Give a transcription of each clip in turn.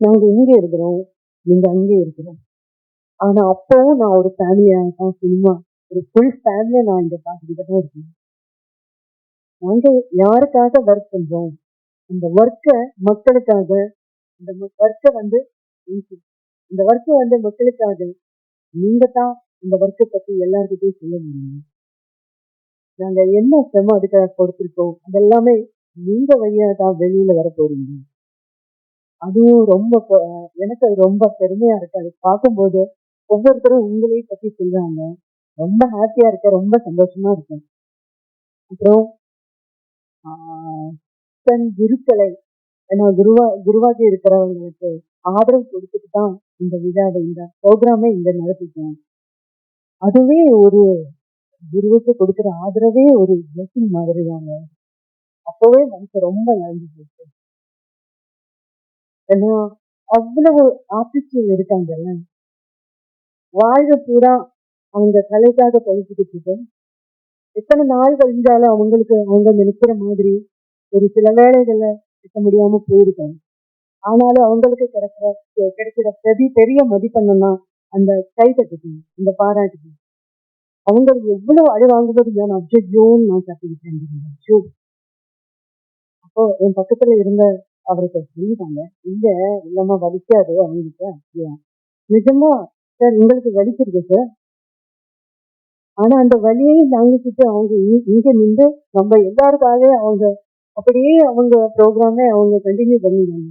நாங்க இங்க இருக்கிறோம் நீங்க அங்கே இருக்கிறோம். ஆனா அப்பவும் நான் ஒரு ஃபேமிலியா தான் சினிமா. ஒரு ஃபுல் ஃபேமிலியா நான் இங்க பார்த்துக்கிட்டு தான் இருக்கேன். நாங்க யாருக்காக ஒர்க் பண்றோம்? அந்த ஒர்க்கை மக்களுக்காக இந்த ஒர்க்கை வந்து இந்த ஒர்க்கை வந்து மக்களுக்காக நீங்க தான் இந்த ஒர்க்கை பத்தி எல்லாருக்கிட்டையும் சொல்ல முடியும். நாங்க என்ன சிரமம் அதுக்காக கொடுத்துருக்கோம்? அதெல்லாமே நீங்க வழியாக தான் வெளியில வர போறீங்க. அதுவும் ரொம்ப எனக்கு அது ரொம்ப பெருமையா இருக்கு. அது பார்க்கும்போது ஒவ்வொருத்தரும் உங்களையே பத்தி சொல்றாங்க. ரொம்ப ஹாப்பியா இருக்கேன் ரொம்ப சந்தோஷமா இருக்கேன் அப்புறம் ஆஹ் தன் குருக்களை ஏன்னா குருவா குருவாக இருக்கிறவங்களுக்கு ஆதரவு கொடுத்துட்டு தான் இந்த விழாவை இந்த ப்ரோக்ராமே இங்க நடத்திட்டேன் அதுவே ஒரு குருவுக்கு கொடுக்குற ஆதரவே ஒரு பிளஸிங் மாதிரி தாங்க அப்போவே மனசு ரொம்ப நன்றி ஏன்னா அவ்வளவு ஆர்டிஸ்ட் இருக்காங்கல்ல? வாழ்க பூரா அவங்க கலைக்காக படிச்சுக்கிட்டு எத்தனை நாள் கழிஞ்சாலும் அவங்களுக்கு அவங்க நினைக்கிற மாதிரி ஒரு சில வேலைகளை இருக்க முடியாம போயிருக்காங்க ஆனாலும் அவங்களுக்கு கிடைக்கிற கிடைக்கிற பெரிய பெரிய மதிப்பெண்ணா அந்த கை தட்டுக்கணும் இந்த பாராட்டுக்கு. அவங்களுக்கு எவ்வளவு அடி வாங்கும்போது நான் அப்ஜெக்டிவ்னு நான் கட்டிக்கிட்டேன் அப்போ என் பக்கத்துல இருந்த அவருக்கு சொல்லிட்டாங்க. இல்ல இல்லம்மா வலிக்காது அவங்களுக்கு அப்படியா? நிஜமா சார் உங்களுக்கு வலிச்சிருக்கு சார் ஆனா அந்த வலியை தாங்கிக்கிட்டு அவங்க இங்க- இங்க நின்று நம்ம எல்லாருக்காக அவங்க அப்படியே அவங்க ப்ரோக்ராமே அவங்க கண்டினியூ பண்ணிடுவாங்க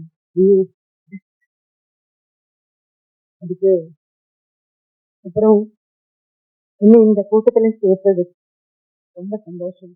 அதுக்கு அப்புறம் இன்னும் இந்த கூட்டத்துல சேர்த்தது ரொம்ப சந்தோஷம்.